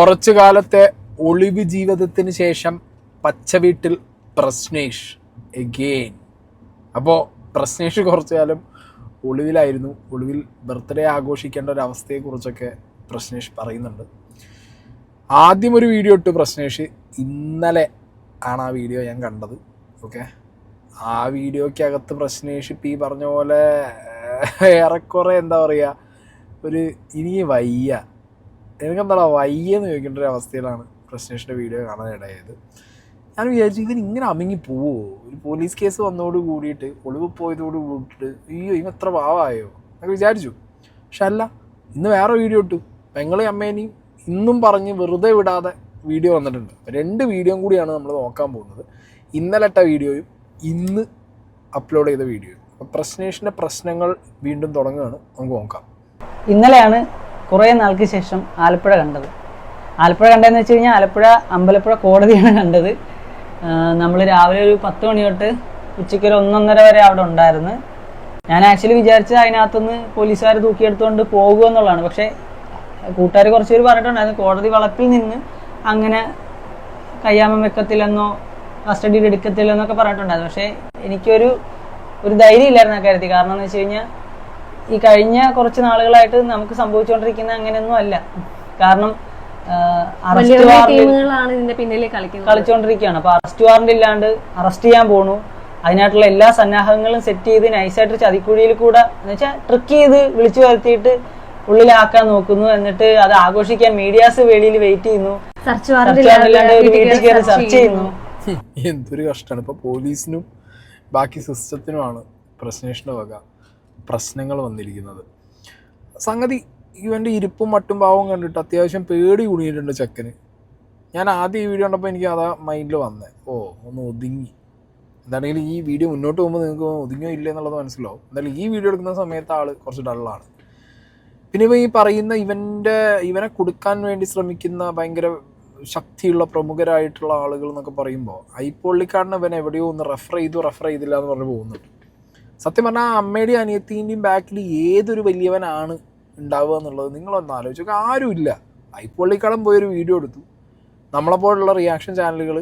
കുറച്ചു കാലത്തെ ഒളിവ് ജീവിതത്തിന് ശേഷം പച്ചവീട്ടിൽ പ്രശ്നേഷ് എഗെയിൻ അപ്പോൾ പ്രശ്നേഷ് കുറച്ചു കാലം ഒളിവിലായിരുന്നു. ഒളിവിൽ ബർത്ത്ഡേ ആഘോഷിക്കേണ്ട ഒരു അവസ്ഥയെക്കുറിച്ചൊക്കെ പ്രശ്നേഷ് പറയുന്നുണ്ട്. ആദ്യം ഒരു വീഡിയോ ഇട്ടു പ്രശ്നേഷ്. ഇന്നലെ ആണ് ആ വീഡിയോ ഞാൻ കണ്ടത്. ഓക്കെ ആ വീഡിയോക്കകത്ത് പ്രശ്നേഷ് ഇപ്പം ഈ പറഞ്ഞ പോലെ ഏറെക്കുറെ എന്താ പറയുക ഒരു ഇനി വയ്യ. എനിക്കെന്താടാ വയ്യെന്ന് ചോദിക്കേണ്ട ഒരു അവസ്ഥയിലാണ് പ്രശ്നേഷിന്റെ വീഡിയോ കാണാനിടയായത്. ഞാൻ വിചാരിച്ചു ഇവൻ ഇങ്ങനെ അമിങ്ങി പോവോ? ഒരു പോലീസ് കേസ് വന്നതോട് കൂടിയിട്ട് ഒളിവ് പോയതോട് കൂടിയിട്ട് അയ്യോ ഇവൻ എത്ര പാവായോ? എന്നൊക്കെ വിചാരിച്ചു. പക്ഷെ അല്ല ഇന്ന് വേറെ വീഡിയോ ഇട്ടു. പെങ്ങളെയും അമ്മേനെയും ഇന്നും പറഞ്ഞ് വെറുതെ വിടാതെ വീഡിയോ വന്നിട്ടുണ്ട്. രണ്ട് വീഡിയോയും കൂടിയാണ് നമ്മൾ നോക്കാൻ പോകുന്നത്. ഇന്നലെ ഇട്ട വീഡിയോയും ഇന്ന് അപ്ലോഡ് ചെയ്ത വീഡിയോയും അപ്പോൾ പ്രശ്നേഷിന്റെ പ്രശ്നങ്ങൾ വീണ്ടും തുടങ്ങുകയാണ്. നമുക്ക് നോക്കാം. ഇന്നലെയാണ് കുറേ നാൾക്ക് ശേഷം ആലപ്പുഴ കണ്ടത്. ആലപ്പുഴ കണ്ടതെന്ന് വെച്ച് കഴിഞ്ഞാൽ ആലപ്പുഴ അമ്പലപ്പുഴ കോടതിയാണ് കണ്ടത്. നമ്മൾ രാവിലെ ഒരു പത്ത് മണി തൊട്ട് ഉച്ചയ്ക്ക് ഒരു ഒന്നൊന്നര വരെ അവിടെ ഉണ്ടായിരുന്നു. ഞാൻ ആക്ച്വലി വിചാരിച്ചത് അതിനകത്തുനിന്ന് പോലീസുകാർ തൂക്കിയെടുത്തുകൊണ്ട് പോകുക എന്നുള്ളതാണ്. പക്ഷേ കൂട്ടുകാർ കുറച്ച് പേര് പറഞ്ഞിട്ടുണ്ടായിരുന്നു കോടതി വളപ്പിൽ നിന്ന് അങ്ങനെ കയ്യാമം വെക്കത്തില്ലെന്നോ കസ്റ്റഡിയിൽ എടുക്കത്തില്ലെന്നൊക്കെ പറഞ്ഞിട്ടുണ്ടായിരുന്നു. പക്ഷേ എനിക്കൊരു ഒരു ധൈര്യം ഇല്ലായിരുന്നു ആ കാര്യത്തിൽ. കാരണം എന്ന് വെച്ച് കഴിഞ്ഞാൽ ഈ കഴിഞ്ഞ കുറച്ച് നാളുകളായിട്ട് നമുക്ക് സംഭവിച്ചുകൊണ്ടിരിക്കുന്ന അങ്ങനെയൊന്നും അല്ല. കാരണം കളിച്ചോണ്ടിരിക്കുകയാണ് അറസ്റ്റ് വാറണ്ട് കളിച്ചുകൊണ്ടിരിക്കുകയാണ് അപ്പൊ അറസ്റ്റ് വാറന്റ് ഇല്ലാണ്ട് അറസ്റ്റ് ചെയ്യാൻ പോണു. അതിനായിട്ടുള്ള എല്ലാ സന്നാഹങ്ങളും സെറ്റ് ചെയ്ത് നൈസായിട്ട് ചതിക്കുഴിയിൽ കൂടെ എന്ന് വെച്ചാൽ ട്രിക്ക് ചെയ്ത് വിളിച്ചു വരുത്തിയിട്ട് ഉള്ളിലാക്കാൻ നോക്കുന്നു. എന്നിട്ട് അത് ആഘോഷിക്കാൻ മീഡിയാസ് വെളിയിൽ വെയിറ്റ് ചെയ്യുന്നു. സെർച്ച് വീട്ടിൽ കയറി ചെയ്യുന്നു. എന്തൊരു കഷ്ടമാണ്. ഇപ്പൊ പോലീസിനും ബാക്കി സിസ്റ്റത്തിനുമാണ് പ്രശ്നേഷണ വക. പ്രശ്നങ്ങൾ വന്നിരിക്കുന്നത്. സംഗതി ഇവന്റെ ഇരിപ്പും മട്ടും ഭാവവും കണ്ടിട്ട് അത്യാവശ്യം പേടി കുടുങ്ങിയിട്ടുണ്ട് ചെക്കന്. ഞാൻ ആദ്യം ഈ വീഡിയോ കണ്ടപ്പോൾ എനിക്ക് അതാ മൈൻഡിൽ വന്നേ. ഓ ഒന്ന് ഒതുങ്ങി. എന്താണെങ്കിലും ഈ വീഡിയോ മുന്നോട്ട് പോകുമ്പോൾ നിങ്ങൾക്ക് ഒതുങ്ങിയോ ഇല്ല എന്നുള്ളത് മനസ്സിലാവും. എന്തായാലും ഈ വീഡിയോ എടുക്കുന്ന സമയത്ത് ആൾ കുറച്ച് ഡള്ളാണ് പിന്നെ ഇപ്പോൾ ഈ പറയുന്ന ഇവന്റെ ഇവനെ കൊടുക്കാൻ വേണ്ടി ശ്രമിക്കുന്ന ഭയങ്കര ശക്തിയുള്ള പ്രമുഖരായിട്ടുള്ള ആളുകൾ എന്നൊക്കെ പറയുമ്പോൾ ഐ പൊള്ളിക്കാടിന് ഇവൻ എവിടെയോ ഒന്ന് റെഫർ ചെയ്തു റെഫർ ചെയ്തില്ല എന്ന് പറഞ്ഞ് പോകുന്നുണ്ട്. സത്യം പറഞ്ഞാൽ അമ്മയുടെയും അനിയത്തിന്റെയും ബാക്കിൽ ഏതൊരു വലിയവനാണ് ഉണ്ടാവുക എന്നുള്ളത് നിങ്ങളൊന്ന് ആലോചിച്ചു ആരും ആരുമില്ല ഐപ്പൊള്ളിക്കടം പോയൊരു വീഡിയോ എടുത്തു. നമ്മളെപ്പോലുള്ള റിയാക്ഷൻ ചാനലുകൾ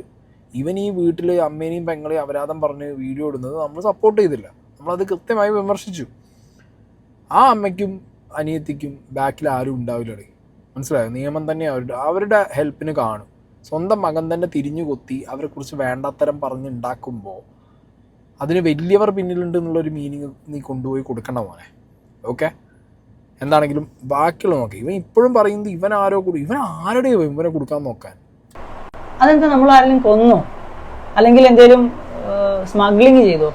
ഇവൻ ഈ വീട്ടിൽ അമ്മേനെയും പെങ്ങളെയും അപരാധം പറഞ്ഞ് വീഡിയോ ഇടുന്നത് നമ്മൾ സപ്പോർട്ട് ചെയ്തില്ല. നമ്മളത് കൃത്യമായി വിമർശിച്ചു. ആ അമ്മയ്ക്കും അനിയത്തിക്കും ബാക്കിൽ ആരും ഉണ്ടാവില്ലടേ മനസ്സിലായോ? നിയമം തന്നെ അവരുടെ അവരുടെ ഹെൽപ്പിന് കാണും. സ്വന്തം മകൻ തന്നെ തിരിഞ്ഞു കൊത്തി അവരെക്കുറിച്ച് വേണ്ടാത്തരം പറഞ്ഞുണ്ടാക്കുമ്പോൾ അതിന് വലിയവർ പിന്നിലുണ്ട് എന്നുള്ളൊരു മീനിങ് നീ കൊണ്ടുപോയി കൊടുക്കണ്ട മോനെ. ഓക്കെ എന്താണെങ്കിലും ബാക്കിയുള്ള നോക്കി. ഇവൻ ഇപ്പോഴും പറയുന്നത് ഇവൻ ആരോ കൊടുക്കും ഇവൻ ആരുടെ ഇവനെ കൊടുക്കാൻ നോക്കാൻ? അതെന്താ നമ്മൾ ആരെങ്കിലും കൊന്നോ? അല്ലെങ്കിൽ എന്തേലും സ്മഗ്ലിംഗ് ചെയ്തോ?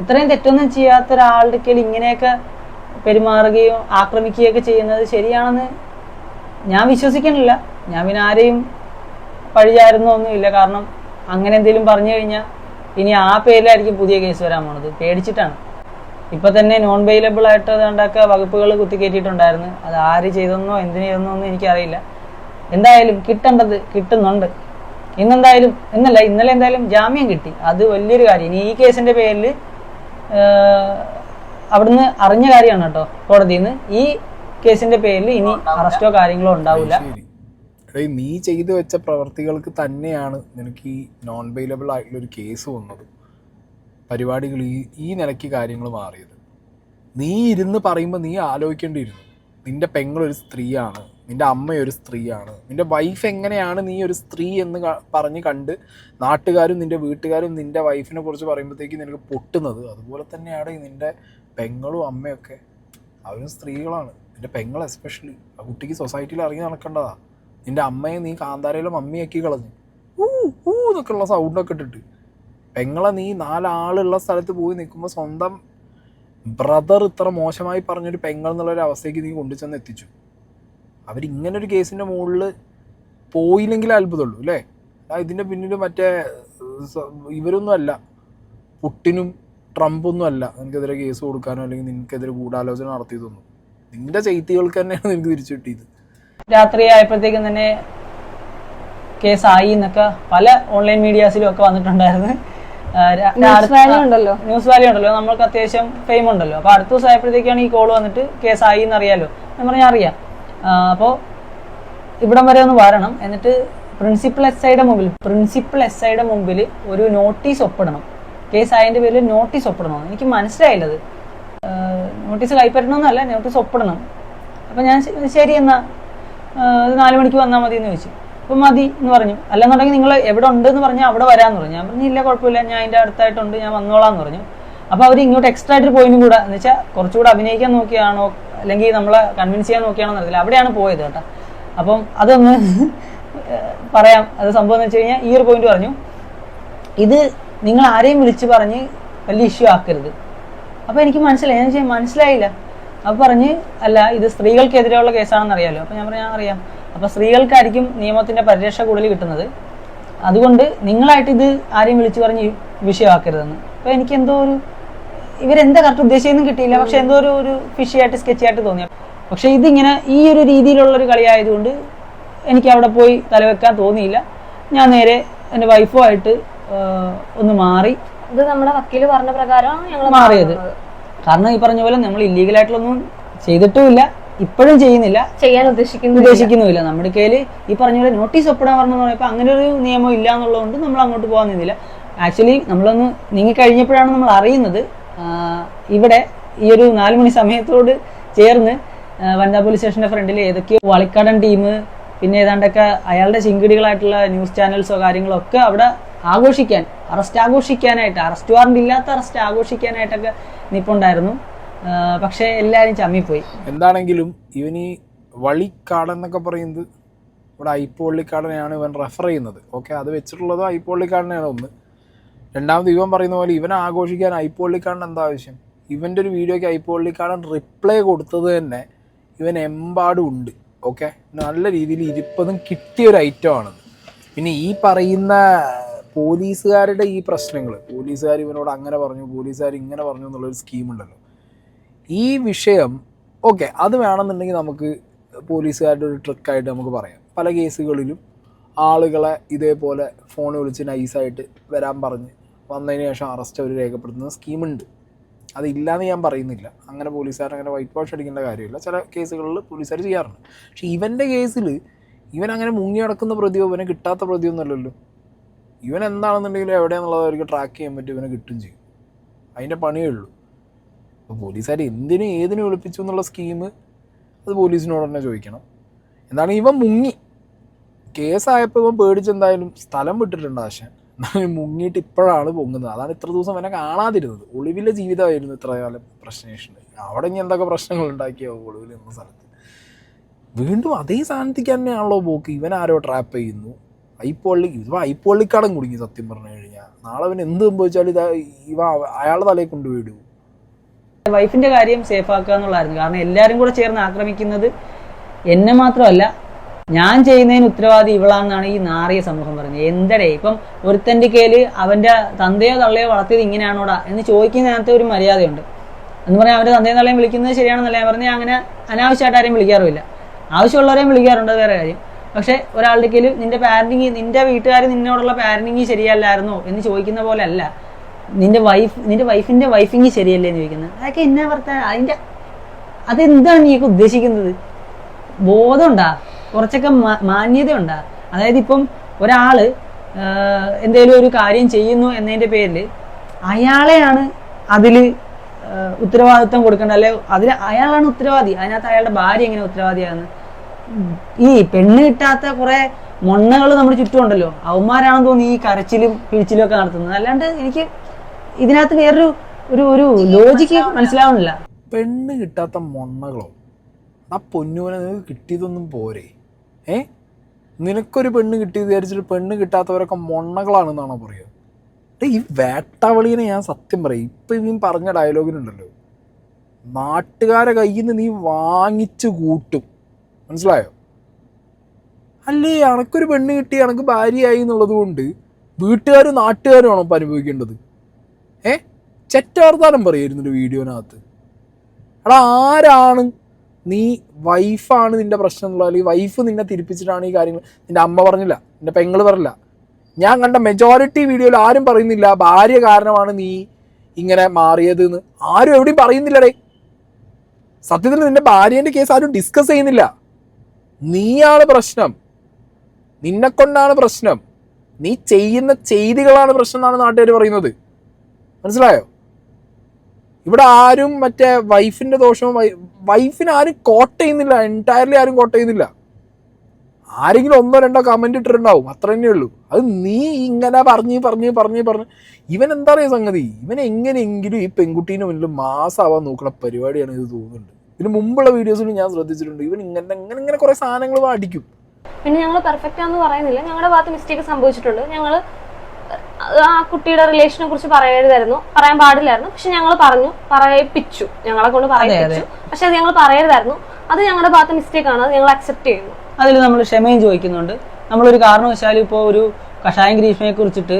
ഇത്രയും തെറ്റൊന്നും ചെയ്യാത്ത ഒരാളുടെ കയ്യിൽ ഇങ്ങനെയൊക്കെ പെരുമാറുകയോ ആക്രമിക്കുകയൊക്കെ ചെയ്യുന്നത് ശരിയാണെന്ന് ഞാൻ വിശ്വസിക്കണില്ല. ഞാൻ പിന്നെ ആരെയും പഴിചാരുന്നൊന്നുമില്ല. കാരണം അങ്ങനെ എന്തെങ്കിലും പറഞ്ഞു കഴിഞ്ഞാൽ ഇനി ആ പേരിലായിരിക്കും പുതിയ കേസ് വരാൻ പോണത്. പേടിച്ചിട്ടാണ്. ഇപ്പൊ തന്നെ നോൺ ബെയിലബിൾ ആയിട്ട് അതുകൊണ്ടൊക്കെ വകുപ്പുകൾ കുത്തിക്കയറ്റിയിട്ടുണ്ടായിരുന്നു അത് ആര് ചെയ്തെന്നോ എന്തിനു ചെയ്തെന്നോ ഒന്നും എനിക്കറിയില്ല. എന്തായാലും കിട്ടേണ്ടത് കിട്ടുന്നുണ്ട്. ഇന്നെന്തായാലും ഇന്നല്ല ഇന്നലെ എന്തായാലും ജാമ്യം കിട്ടി. അത് വലിയൊരു കാര്യം. ഇനി ഈ കേസിന്റെ പേരിൽ അവിടുന്ന് അറിഞ്ഞ കാര്യമാണ് കേട്ടോ കോടതിന്ന് നിന്ന് ഈ കേസിന്റെ പേരിൽ ഇനി അറസ്റ്റോ കാര്യങ്ങളോ ഉണ്ടാവില്ല. എടേ നീ ചെയ്തു വെച്ച പ്രവർത്തികൾക്ക് തന്നെയാണ് നിനക്ക് ഈ നോൺ ബെയിലബിൾ ആയിട്ടുള്ള ഒരു കേസ് വന്നത്. പരിപാടികൾ ഈ ഈ നിലയ്ക്ക് കാര്യങ്ങൾ മാറിയത്. നീ ഇരുന്ന് പറയുമ്പോൾ നീ ആലോചിക്കേണ്ടിയിരുന്നു. നിന്റെ പെങ്ങളൊരു സ്ത്രീയാണ് നിന്റെ അമ്മയൊരു സ്ത്രീയാണ് നിന്റെ വൈഫ് എങ്ങനെയാണ് നീ ഒരു സ്ത്രീ എന്ന് പറഞ്ഞ് കണ്ട് നാട്ടുകാരും നിന്റെ വീട്ടുകാരും നിന്റെ വൈഫിനെ കുറിച്ച് പറയുമ്പോഴത്തേക്ക് നിനക്ക് പൊട്ടുന്നത്. അതുപോലെ തന്നെയാണ് ഈ നിന്റെ പെങ്ങളും അമ്മയൊക്കെ. അവരും സ്ത്രീകളാണ്. നിന്റെ പെങ്ങൾ എസ്പെഷ്യലി ആ കുട്ടിക്ക് സൊസൈറ്റിയിൽ ഇറങ്ങി നടക്കേണ്ടതാ. നിന്റെ അമ്മയെ നീ കാന്താരയിലെ മമ്മിയാക്കി കളഞ്ഞു. ഊ ഊ എന്നൊക്കെ ഉള്ള സൗണ്ടൊക്കെ ഇട്ടിട്ട്. പെങ്ങളെ നീ നാലാളുള്ള സ്ഥലത്ത് പോയി നിൽക്കുമ്പോൾ സ്വന്തം ബ്രദർ ഇത്ര മോശമായി പറഞ്ഞൊരു പെങ്ങൾ എന്നുള്ളൊരു അവസ്ഥയ്ക്ക് നീ കൊണ്ടുചെന്ന് എത്തിച്ചു. അവരിങ്ങനൊരു കേസിന്റെ മുകളിൽ പോയില്ലെങ്കിൽ അത്ഭുതമുള്ളൂ അല്ലേ? ഇതിന്റെ പിന്നിൽ മറ്റേ ഇവരൊന്നും അല്ല. പുട്ടിനും ട്രംപൊന്നും അല്ല നിനക്കെതിരെ കേസ് കൊടുക്കാനോ അല്ലെങ്കിൽ നിനക്കെതിരെ ഗൂഢാലോചന നടത്തിയതൊന്നും. നിന്റെ ചെയ്തികൾക്ക് തന്നെയാണ് നിനക്ക് തിരിച്ചു കിട്ടിയത്. രാത്രി ആയപ്പോഴത്തേക്കും തന്നെ കേസായി എന്നൊക്കെ പല ഓൺലൈൻ മീഡിയാസിലും ഒക്കെ വന്നിട്ടുണ്ടായിരുന്നു. ന്യൂസ് വാലി ഉണ്ടല്ലോ. ന്യൂസ് വാല്യൂ ഉണ്ടല്ലോ. നമ്മൾക്ക് അത്യാവശ്യം ഫെയിം ഉണ്ടല്ലോ. അപ്പൊ അടുത്ത ദിവസം ആയപ്പോഴത്തേക്കാണ് ഈ കോൾ വന്നിട്ട് കേസായി എന്ന് അറിയാലോ ഞാൻ പറഞ്ഞാൽ അറിയാം അപ്പോ ഇവിടം വരെ ഒന്ന് വരണം. എന്നിട്ട് പ്രിൻസിപ്പൽ എസ് ഐയുടെ മുമ്പിൽ പ്രിൻസിപ്പൽ എസ് ഐയുടെ മുമ്പിൽ ഒരു നോട്ടീസ് ഒപ്പിടണം. കേസ് ആയതിന്റെ പേരിൽ നോട്ടീസ് ഒപ്പിടണം. എനിക്ക് മനസ്സിലായില്ലത് നോട്ടീസ് കൈപ്പറ്റണമെന്നല്ല നോട്ടീസ് ഒപ്പിടണം. അപ്പം ഞാൻ ശരി എന്നാ. നാല് മണിക്ക് വന്നാൽ മതി എന്ന് ചോദിച്ചു. അപ്പം മതി എന്ന് പറഞ്ഞു. അല്ലെന്നുണ്ടെങ്കിൽ നിങ്ങൾ എവിടെ ഉണ്ട് എന്ന് പറഞ്ഞാൽ അവിടെ വരാമെന്ന് പറഞ്ഞു. ഞാൻ പറഞ്ഞില്ല കുഴപ്പമില്ല. ഞാൻ അതിന്റെ അടുത്തായിട്ടുണ്ട്. ഞാൻ വന്നോളാം എന്ന് പറഞ്ഞു. അപ്പോൾ അവർ ഇങ്ങോട്ട് എക്സ്ട്രാ ആയിട്ട് പോയിന്റും കൂടെ എന്ന് വെച്ചാൽ കുറച്ചുകൂടെ അഭിനയിക്കാൻ നോക്കിയാണോ അല്ലെങ്കിൽ നമ്മളെ കൺവിൻസ് ചെയ്യാൻ നോക്കിയാണോ എന്നറിയില്ല അവിടെയാണ് പോയത് കേട്ടോ. അപ്പം അതൊന്ന് പറയാം. അത് സംഭവം എന്ന് വെച്ച് കഴിഞ്ഞാൽ ഈ ഒരു പോയിന്റ് പറഞ്ഞു. ഇത് നിങ്ങൾ ആരെയും വിളിച്ച് പറഞ്ഞ് വലിയ ഇഷ്യൂ ആക്കരുത്. അപ്പോൾ എനിക്ക് മനസ്സിലായി. ഞാൻ മനസ്സിലായില്ല. അപ്പോൾ പറഞ്ഞ് അല്ല ഇത് സ്ത്രീകൾക്കെതിരെയുള്ള കേസാണെന്ന് അറിയാലോ അപ്പോൾ ഞാൻ പറഞ്ഞാൽ "ആ, അറിയാം. അപ്പോൾ സ്ത്രീകൾക്കായിരിക്കും നിയമത്തിന്റെ പരിരക്ഷ കൂടുതൽ കിട്ടുന്നത്. അതുകൊണ്ട് നിങ്ങളായിട്ട് ഇത് ആരെയും വിളിച്ചു പറഞ്ഞ് വിഷയമാക്കരുതെന്ന്. അപ്പോൾ എനിക്ക് എന്തോ ഒരു ഇവരെന്താ കറക്റ്റ് ഉദ്ദേശിച്ചൊന്നും കിട്ടിയില്ല. പക്ഷെ എന്തോ ഒരു ഒരു ഫിഷിയായിട്ട് ആയിട്ട് തോന്നിയ. പക്ഷെ ഇതിങ്ങനെ ഈ ഒരു രീതിയിലുള്ള ഒരു കളിയായതുകൊണ്ട് എനിക്ക് അവിടെ പോയി തലവെക്കാൻ തോന്നിയില്ല. ഞാൻ നേരെ എന്റെ വൈഫുമായിട്ട് ഒന്ന് മാറി. ഇത് നമ്മുടെ വക്കീൽ പറഞ്ഞ പ്രകാരം ഞങ്ങൾ മാറിയത്. കാരണം ഈ പറഞ്ഞ പോലെ നമ്മൾ ഇല്ലീഗലായിട്ടുള്ളൊന്നും ചെയ്തിട്ടുമില്ല. ഇപ്പോഴും ചെയ്യുന്നില്ല. ചെയ്യാൻ ഉദ്ദേശിക്കുന്നു ഉദ്ദേശിക്കുന്നുമില്ല. നമ്മുടെ കയ്യിൽ ഈ പറഞ്ഞ പോലെ നോട്ടീസ് ഒപ്പിടാൻ പറഞ്ഞു പറഞ്ഞപ്പോൾ അങ്ങനെ ഒരു നിയമം ഇല്ല എന്നുള്ളതുകൊണ്ട് നമ്മൾ അങ്ങോട്ട് പോകാൻ നിന്നില്ല. ആക്ച്വലി നമ്മളൊന്ന് നീങ്ങി കഴിഞ്ഞപ്പോഴാണ് നമ്മൾ അറിയുന്നത്. ഇവിടെ ഈ ഒരു നാല് മണി സമയത്തോട് ചേർന്ന് വനിതാ പോലീസ് സ്റ്റേഷന്റെ ഫ്രണ്ടിൽ ഏതൊക്കെയോ വളിക്കാടൻ ടീം പിന്നെ ഏതാണ്ടൊക്കെ അയാളുടെ ചിങ്കിടികളായിട്ടുള്ള ന്യൂസ് ചാനൽസോ കാര്യങ്ങളോ ഒക്കെ അവിടെ ആഘോഷിക്കാൻ അറസ്റ്റ് ആഘോഷിക്കാനായിട്ട് അറസ്റ്റ് വാറണ്ട് ഇല്ലാത്ത അറസ്റ്റ് ആഘോഷിക്കാനായിട്ടൊക്കെ നിപ്പുണ്ടായിരുന്നു. പക്ഷെ എല്ലാവരും ചമ്മിപ്പോയി. എന്താണെങ്കിലും ഇവനി വളിക്കാടൻ എന്നൊക്കെ പറയുന്നത് ഇവിടെ ഐപ്പോള്ളിക്കാടനെയാണ് ഇവൻ റെഫർ ചെയ്യുന്നത്. ഓക്കെ അത് വെച്ചിട്ടുള്ളത് ഐപ്പോള്ളിക്കാടനെയാണ് ഒന്ന്. രണ്ടാമത് ഇവൻ പറയുന്ന പോലെ ഇവനെ ആഘോഷിക്കാൻ ഐപ്പോള്ളിക്കാടൻ എന്താ ആവശ്യം? ഇവന്റെ ഒരു വീഡിയോയ്ക്ക് ഐപ്പോള്ളിക്കാടൻ റിപ്ലൈ കൊടുത്തത് തന്നെ ഇവൻ എമ്പാടും ഉണ്ട്. ഓക്കെ നല്ല രീതിയിൽ ഇരിപ്പതും കിട്ടിയ ഒരു ഐറ്റമാണത് പിന്നെ ഈ പറയുന്ന പോലീസുകാരുടെ ഈ പ്രശ്നങ്ങൾ പോലീസുകാർ ഇവനോട് അങ്ങനെ പറഞ്ഞു പോലീസുകാർ ഇങ്ങനെ പറഞ്ഞു എന്നുള്ളൊരു സ്കീമുണ്ടല്ലോ ഈ വിഷയം ഓക്കെ അത് വേണമെന്നുണ്ടെങ്കിൽ നമുക്ക് പോലീസുകാരുടെ ഒരു ട്രിക്കായിട്ട് നമുക്ക് പറയാം. പല കേസുകളിലും ആളുകളെ ഇതേപോലെ ഫോൺ വിളിച്ച് നൈസായിട്ട് വരാൻ പറഞ്ഞ് വന്നതിന് ശേഷം അറസ്റ്റ് അവർ രേഖപ്പെടുത്തുന്ന സ്കീമുണ്ട് അതില്ലാന്ന് ഞാൻ പറയുന്നില്ല. അങ്ങനെ പോലീസുകാർ അങ്ങനെ വൈറ്റ് വാഷ് അടിക്കേണ്ട കാര്യമില്ല. ചില കേസുകളിൽ പോലീസുകാർ ചെയ്യാറുണ്ട്. പക്ഷേ ഇവന്റെ കേസിൽ ഇവൻ അങ്ങനെ മുങ്ങി നടക്കുന്ന പ്രതിയോ ഇവനെ കിട്ടാത്ത പ്രതിയോ ഒന്നുമല്ലല്ലോ. ഇവൻ എന്താണെന്നുണ്ടെങ്കിലും എവിടെയാണെന്നുള്ളത് അവർക്ക് ട്രാക്ക് ചെയ്യാൻ പറ്റും ഇവനെ കിട്ടും ചെയ്യും. അതിന്റെ പണിയേ ഉള്ളൂ. അപ്പോൾ പോലീസുകാർ എന്തിനും ഏതിനും വിളിപ്പിച്ചു എന്നുള്ള സ്കീം അത് പോലീസിനോട് തന്നെ ചോദിക്കണം. എന്താണ് ഇവൻ മുങ്ങി. കേസായപ്പോൾ ഇവൻ പേടിച്ചെന്തായാലും സ്ഥലം വിട്ടിട്ടുണ്ട് ആശാൻ. എന്നാലും മുങ്ങിയിട്ട് ഇപ്പോഴാണ് പൊങ്ങുന്നത്. അതാണ് ഇത്ര ദിവസം എന്നെ കാണാതിരുന്നത്. ഒളിവിലെ ജീവിതമായിരുന്നു ഇത്ര കാലം പ്രശ്നേഷന് അവിടെ ഇനി എന്തൊക്കെ പ്രശ്നങ്ങൾ ഉണ്ടാക്കിയോ ഒളിവിൽ എന്ന സ്ഥലത്ത്? വീണ്ടും അതേ സ്ഥാനത്തേക്ക് തന്നെയാണല്ലോ പോക്ക്. ഇവൻ ആരോ ട്രാപ്പ് ചെയ്യുന്നു. ഐപ്പൊള്ളി ഇവ ഐപ്പൊള്ളിക്കടം കുടുങ്ങി സത്യം പറഞ്ഞു കഴിഞ്ഞാൽ നാളെ അവൻ എന്ത് സംഭവിച്ചാലും ഇതാ ഇവ അയാളുടെ തലയിൽ കൊണ്ടുപോയിടും വൈഫിന്റെ കാര്യം സേഫ് ആക്കുക എന്നുള്ളതായിരുന്നു. കാരണം എല്ലാവരും കൂടെ ചേർന്ന് ആക്രമിക്കുന്നത് എന്നെ മാത്രമല്ല ഞാൻ ചെയ്യുന്നതിന് ഉത്തരവാദി ഇവളാണെന്നാണ് ഈ നാറിയ സമൂഹം പറഞ്ഞത്. എന്തടേ ഇപ്പം ഒരുത്തന്റെ കയ്യിൽ അവന്റെ തന്തയോ തള്ളയോ വളർത്തിയത് ഇങ്ങനെയാണോടാ എന്ന് ചോദിക്കുന്നതിനകത്ത് ഒരു മര്യാദയുണ്ട്. എന്ന് പറഞ്ഞാൽ അവന്റെ തന്തയും തള്ളയും വിളിക്കുന്നത് ശരിയാണെന്നല്ല. ഞാൻ പറഞ്ഞാൽ അങ്ങനെ അനാവശ്യമായിട്ട് ആരെയും വിളിക്കാറുമില്ല. ആവശ്യമുള്ളവരെയും വിളിക്കാറുണ്ട് വേറെ കാര്യം. പക്ഷെ ഒരാളുടെ കയ്യിൽ നിന്റെ പാരന്റിങ് നിന്റെ വീട്ടുകാർ നിന്നോടുള്ള പാരന്റിങ് ശരിയല്ലായിരുന്നോ എന്ന് ചോദിക്കുന്ന പോലെ അല്ല നിന്റെ വൈഫ് നിന്റെ വൈഫിന്റെ വൈഫിങ് ശരിയല്ലേ എന്ന് ചോദിക്കുന്നത്. അതൊക്കെ എന്നാ വർത്താൻ അതിന്റെ അതെന്താണ് നീക്ക് ഉദ്ദേശിക്കുന്നത്? ബോധമുണ്ടാ? കുറച്ചൊക്കെ മാന്യത മാന്യതയുണ്ടാ? അതായത് ഇപ്പം ഒരാൾ എന്തെങ്കിലും ഒരു കാര്യം ചെയ്യുന്നു എന്നതിന്റെ പേരിൽ അയാളെയാണ് അതിൽ ഉത്തരവാദിത്വം കൊടുക്കേണ്ടത്. അല്ലെ അതിൽ അയാളാണ് ഉത്തരവാദി. അതിനകത്ത് അയാളുടെ ഭാര്യ എങ്ങനെ ഉത്തരവാദിയാകുന്നത് ഈ പെണ്ണ് കിട്ടാത്ത കുറെ മണ്ണകൾ നമ്മുടെ ചുറ്റുമുണ്ടല്ലോ. അവന്മാരാണെന്ന് തോന്നി ഈ കരച്ചിലും പിഴിച്ചിലും ഒക്കെ നടത്തുന്നത്. അല്ലാണ്ട് എനിക്ക് ഇതിനകത്ത് വേറൊരു ഒരു ഒരു ലോജിക്ക് മനസ്സിലാവുന്നില്ല. പെണ്ണ് കിട്ടാത്ത മൊണ്ണകളോ? ആ പൊന്നുവിനെ നിനക്ക് കിട്ടിയതൊന്നും പോരെ. ഏ? നിനക്കൊരു പെണ്ണ് കിട്ടിയത് വിചാരിച്ചിട്ട് പെണ്ണ് കിട്ടാത്തവരൊക്കെ മൊണ്ണകളാണെന്നാണോ പറയുക? ഈ വേട്ടാവളിനെ ഞാൻ സത്യം പറയും. ഇപ്പം ഇവൻ പറഞ്ഞ ഡയലോഗിനുണ്ടല്ലോ നാട്ടുകാരെ കയ്യിൽ നിന്ന് നീ വാങ്ങിച്ചു കൂട്ടും. മനസ്സിലായോ? അല്ലേ അനക്കൊരു പെണ്ണ് കിട്ടി അനക്ക് ഭാര്യയായി എന്നുള്ളത് കൊണ്ട് വീട്ടുകാരും നാട്ടുകാരും ആണോ ഇപ്പം അനുഭവിക്കേണ്ടത്? ഏ? ചെറ്റാർത്താനം ഒരു വീഡിയോനകത്ത്. എടാ ആരാണ്? നീ വൈഫാണ് പ്രശ്നം എന്നുള്ളത് അല്ലെങ്കിൽ വൈഫ് നിന്നെ തിരിപ്പിച്ചിട്ടാണ് ഈ കാര്യങ്ങൾ. നിന്റെ അമ്മ പറഞ്ഞില്ല നിന്റെ പെങ്ങൾ പറഞ്ഞില്ല. ഞാൻ കണ്ട മെജോറിറ്റി വീഡിയോയിൽ ആരും പറയുന്നില്ല ഭാര്യ കാരണമാണ് നീ ഇങ്ങനെ മാറിയത് എന്ന് ആരും എവിടെയും പറയുന്നില്ലടേ. സത്യത്തിൽ നിന്റെ ഭാര്യേന്റെ കേസ് ആരും ഡിസ്കസ് ചെയ്യുന്നില്ല. നീയാണ് പ്രശ്നം. നിന്നെ കൊണ്ടാണ് പ്രശ്നം. നീ ചെയ്യുന്ന ചെയ്തികളാണ് പ്രശ്നം എന്നാണ് നാട്ടുകാർ പറയുന്നത്. മനസ്സിലായോ? ഇവിടെ ആരും മറ്റേ വൈഫിന്റെ ദോഷം വൈഫിന് ആരും കോട്ട് ചെയ്യുന്നില്ല. എന്റയർലി ആരും കോട്ട് ചെയ്യുന്നില്ല. ആരെങ്കിലും ഒന്നോ രണ്ടോ കമന്റ് ഇട്ടിട്ടുണ്ടാവും. അത്ര തന്നെ ഉള്ളൂ. അത് നീ ഇങ്ങനെ പറഞ്ഞ് പറഞ്ഞ് പറഞ്ഞ് പറഞ്ഞ്. ഇവൻ എന്താ പറയുക സംഗതി? ഇവൻ എങ്ങനെയെങ്കിലും ഈ പെൺകുട്ടീനെ മുന്നിൽ മാസാവാൻ നോക്കുന്ന പരിപാടിയാണ് ഇത് തോന്നുന്നുണ്ട്. ഇതിന് മുമ്പുള്ള വീഡിയോസിൽ ഞാൻ ശ്രദ്ധിച്ചിട്ടുണ്ട്. ഇവൻ ഇങ്ങനെ ഇങ്ങനെ ഇങ്ങനെ കുറെ സാധനങ്ങൾ അടിക്കും. പിന്നെ ഞങ്ങൾ പെർഫെക്റ്റ് ആണെന്ന് പറയുന്നില്ല. ഞങ്ങളുടെ ഭാഗത്ത് മിസ്റ്റേക്ക് സംഭവിച്ചിട്ടുണ്ട്. ഞങ്ങൾ ആ കുട്ടിയുടെ റിലേഷനെ കുറിച്ച് പറയരുതായിരുന്നു. പറയാൻ പാടില്ലായിരുന്നു. പക്ഷെ ഞങ്ങൾ പറഞ്ഞു പറയിപ്പിച്ചു. ഞങ്ങളെ കൊണ്ട് പറയിപ്പിച്ചു. പക്ഷെ അത് ഞങ്ങൾ പറയരുതായിരുന്നു. അത് ഞങ്ങളുടെ ഭാഗത്ത് മിസ്റ്റേക്ക് ആണ്. അത് ഞങ്ങൾ അക്സെപ്റ്റ് ചെയ്യുന്നു. അതിൽ നമ്മൾ ക്ഷമയും ചോദിക്കുന്നുണ്ട്. നമ്മളൊരു കാരണവശാലും ഇപ്പോൾ ഒരു കഷായം ഗ്രീഷ്മയെ കുറിച്ചിട്ട്